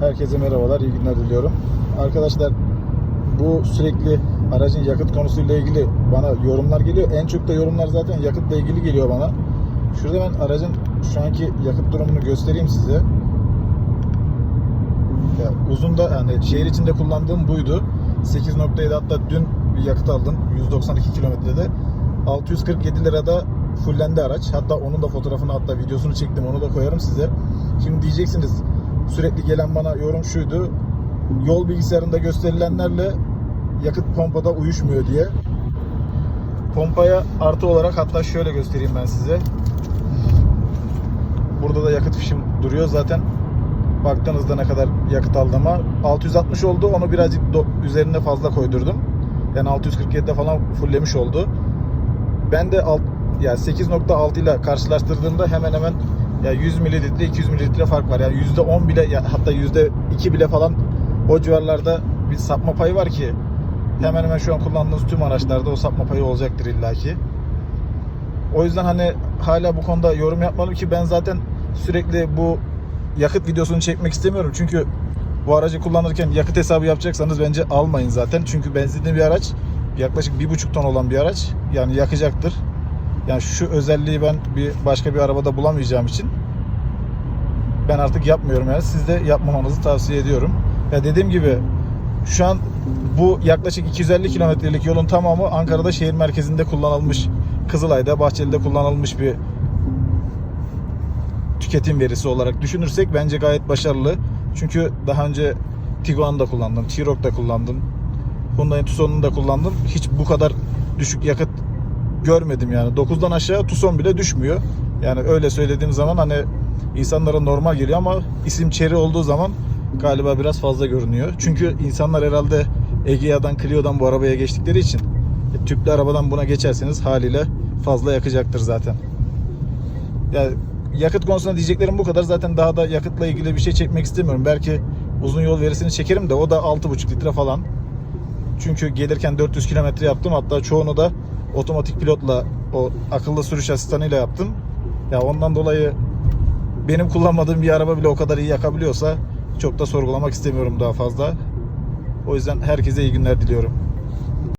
Herkese merhabalar, iyi günler diliyorum. Arkadaşlar bu sürekli aracın yakıt konusuyla ilgili bana yorumlar geliyor. En çok da yorumlar zaten yakıtla ilgili geliyor bana. Şurada ben aracın şu anki yakıt durumunu göstereyim size. Ya uzun da yani şehir içinde kullandığım buydu. 8.7 hatta dün bir yakıt aldım 192 kilometrede. 647 lirada fullendi araç. Hatta onun da fotoğrafını hatta videosunu çektim onu da koyarım size. Şimdi diyeceksiniz sürekli gelen bana yorum şuydu. Yol bilgisayarında gösterilenlerle yakıt pompada uyuşmuyor diye. Pompaya artı olarak hatta şöyle göstereyim ben size. Burada da yakıt fişim duruyor zaten. Baktığınızda ne kadar yakıt aldığıma 660 oldu. Onu birazcık üzerine fazla koydurdum. Yani 647'de falan fulllemiş oldu. Ben de alt, ya 8.6 ile karşılaştırdığımda hemen hemen ya 100 mililitre 200 mililitre fark var. Yani %10 bile ya hatta %2 bile falan o civarlarda bir sapma payı var ki hemen hemen şu an kullandığınız tüm araçlarda o sapma payı olacaktır illaki. O yüzden hani hala bu konuda yorum yapmadım ki ben zaten sürekli bu yakıt videosunu çekmek istemiyorum. Çünkü bu aracı kullanırken yakıt hesabı yapacaksanız bence almayın zaten. Çünkü benzinli bir araç yaklaşık 1,5 ton olan bir araç yani yakacaktır. Yani şu özelliği ben bir başka bir arabada bulamayacağım için ben artık yapmıyorum yani. Siz de yapmamanızı tavsiye ediyorum. Ya dediğim gibi şu an bu yaklaşık 250 kilometrelik yolun tamamı Ankara'da şehir merkezinde kullanılmış. Kızılay'da, Bahçeli'de kullanılmış bir tüketim verisi olarak düşünürsek bence gayet başarılı. Çünkü daha önce Tiguan'da kullandım, T-Roc'da kullandım. Hyundai Tucson'u da kullandım. Hiç bu kadar düşük yakıt görmedim yani. 9'dan aşağı Tucson bile düşmüyor. Yani öyle söylediğim zaman hani insanlara normal geliyor ama isim Cherry olduğu zaman galiba biraz fazla görünüyor. Çünkü insanlar herhalde Egea'dan, Clio'dan bu arabaya geçtikleri için e, tüplü arabadan buna geçerseniz haliyle fazla yakacaktır zaten. Yani yakıt konusunda diyeceklerim bu kadar. Zaten daha da yakıtla ilgili bir şey çekmek istemiyorum. Belki uzun yol verisini çekerim de o da 6,5 litre falan. Çünkü gelirken 400 kilometre yaptım. Hatta çoğunu da otomatik pilotla o akıllı sürüş asistanıyla yaptım. Ya ondan dolayı benim kullanmadığım bir araba bile o kadar iyi yakabiliyorsa çok da sorgulamak istemiyorum daha fazla. O yüzden herkese iyi günler diliyorum.